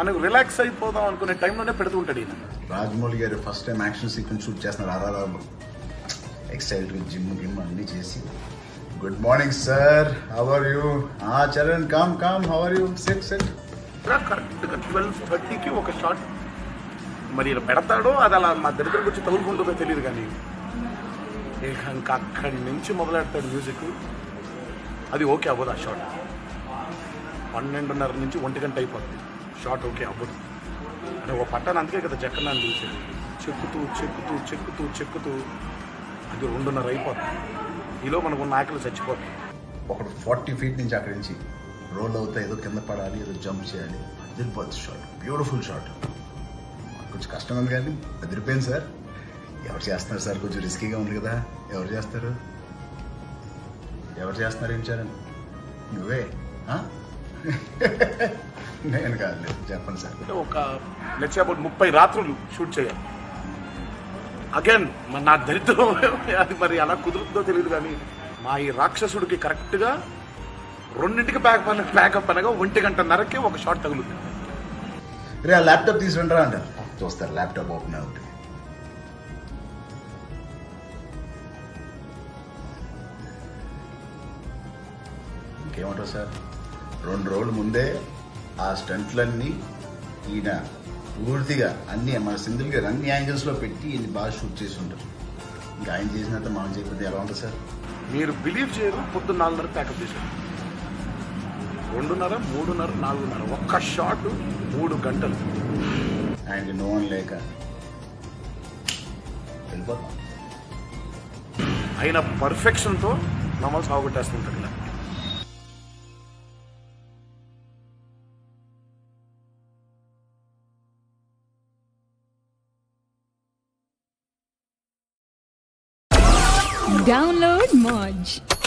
మనకు రిలాక్స్ అయిపోదాం అనుకునే టైంలోనే పెడుతూ ఉంటాడు ఈయన. రాజమౌళి గారు first time action sequence shoot చేస్తున్నారు. ఆర్ఆర్ఆర్ ఎక్సైట్ జిమ్ గిమ్ అన్ని చేసి. Good morning sir how are you ah Charan come come how are you set set కరెక్ట్గా ట్వెల్వ్ థర్టీకి ఒక షాట్ మరి ఇలా పెడతాడో అది అలా మా దగ్గరకు వచ్చి తగులుకుంటుందో తెలియదు కానీ. ఇంకా అక్కడి నుంచి మొదలెడతాడు మ్యూజిక్ అది ఓకే అవ్వదు ఆ షాట్ పన్నెండున్నర నుంచి ఒంటి గంట అయిపోతుంది. షార్ట్ ఓకే అవ్వదు అంటే ఒక పట్టాను అందుకే కదా జక్కన్నాన్ని చూసేది చెక్కుతూ చెక్కుతూ చెక్కుతూ చెక్కుతూ అది రెండున్నర అయిపోతుంది. ఈలో మనకు ఉన్న ఆకలి చచ్చిపోతుంది. ఒకడు ఫార్టీ ఫీట్ నుంచి అక్కడి నుంచి రోల్ అవుతా ఏదో కింద పడాలి ఏదో జంప్ చేయాలి. అదిరిపోద్ది షాట్ బ్యూటిఫుల్ షాట్ కొంచెం కష్టం ఉంది కానీ అదిరిపోయింది సార్. ఎవరు చేస్తున్నారు సార్? కొంచెం రిస్కీగా ఉంది కదా. ఎవరు చేస్తారు? ఎవరు చేస్తున్నారు ఏం చారని నువ్వే ఆ? నేను కాదు చెప్పండి సార్. ఒక లెట్స్ అబౌట్ ముప్పై రాత్రులు షూట్ చేయాలి. అగైన్ మరి నా దరిద్రం అది మరి అలా కుదురుతుందో తెలియదు కానీ మా ఈ రాక్షసుడికి కరెక్ట్గా రెండింటికి బ్యాక్ పని బ్యాకప్ అనగా ఒంటి గంటన్నరకి ఒక షాట్ తగులుతుంది. రే ఆ ల్యాప్టాప్ తీసుకుంటారా అంటారు. చూస్తారు ల్యాప్టాప్ ఓపెన్ అవుతుంది ఇంకేమంటారు సార్? రెండు రోజుల ముందే ఆ స్టంట్లన్నీ ఈయన పూర్తిగా అన్ని మన సింగిల్ గారు అన్ని యాంగిల్స్లో పెట్టి ఈయన బాగా షూట్ చేసి ఉంటారు. ఇంకా ఆయన చేసినంత మనం చేయకపోతే ఎలా ఉంటుంది సార్? మీరు బిలీవ్ చేయరు పొద్దున్న నాలుగున్నర ప్యాకప్ చేశారు. రెండున్నర మూడున్నర నాలుగున్నర. ఒక్క షాట్ మూడు గంటలు. ఆయనకి నో అని లేక వెళ్ళిపోతాం. అయిన పర్ఫెక్షన్తో మమ్మల్ని సాగుకొట్టేస్తుంటాడు ఇలా. Download Modge.